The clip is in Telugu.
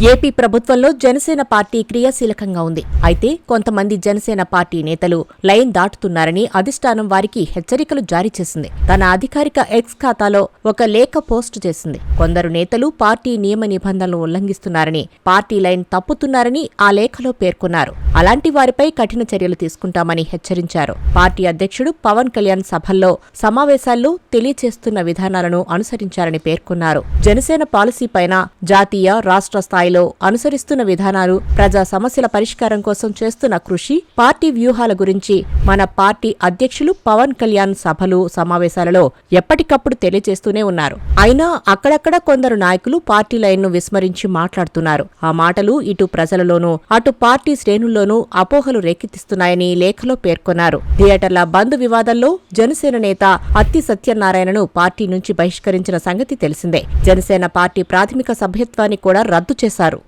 ఏపీ ప్రభుత్వంలో జనసేన పార్టీ క్రియాశీలకంగా ఉంది. అయితే కొంతమంది జనసేన పార్టీ నేతలు లైన్ దాటుతున్నారని అధిష్టానం వారికి హెచ్చరికలు జారీ చేసింది. తన అధికారిక ఎక్స్ ఖాతాలో ఒక లేఖ పోస్ట్ చేసింది. కొందరు నేతలు పార్టీ నియమ నిబంధనలు ఉల్లంఘిస్తున్నారని పార్టీ లైన్ తప్పుతున్నారని ఆ లేఖలో పేర్కొన్నారు. అలాంటి వారిపై కఠిన చర్యలు తీసుకుంటామని హెచ్చరించారు. పార్టీ అధ్యక్షుడు పవన్ కళ్యాణ్ సభల్లో సమావేశాల్లో తెలియచేస్తున్న విధానాలను అనుసరించారని పేర్కొన్నారు. జనసేన పాలసీపైన జాతీయ రాష్ట్ర స్థాయి స్థాయిలో అనుసరిస్తున్న విధానాలు ప్రజా సమస్యల పరిష్కారం కోసం చేస్తున్న కృషి పార్టీ వ్యూహాల గురించి మన పార్టీ అధ్యక్షులు పవన్ కళ్యాణ్ సభలు సమావేశాలలో ఎప్పటికప్పుడు తెలియజేస్తూనే ఉన్నారు. అయినా అక్కడక్కడ కొందరు నాయకులు పార్టీ లైన్ను విస్మరించి మాట్లాడుతున్నారు. ఆ మాటలు ఇటు ప్రజలలోనూ అటు పార్టీ శ్రేణుల్లోనూ అపోహలు రేకెత్తిస్తున్నాయని లేఖలో పేర్కొన్నారు. థియేటర్ల బంద్ వివాదంలో జనసేన నేత అత్తి సత్యనారాయణను పార్టీ నుంచి బహిష్కరించిన సంగతి తెలిసిందే. జనసేన పార్టీ ప్రాథమిక సభ్యత్వాన్ని కూడా రద్దు చేశారు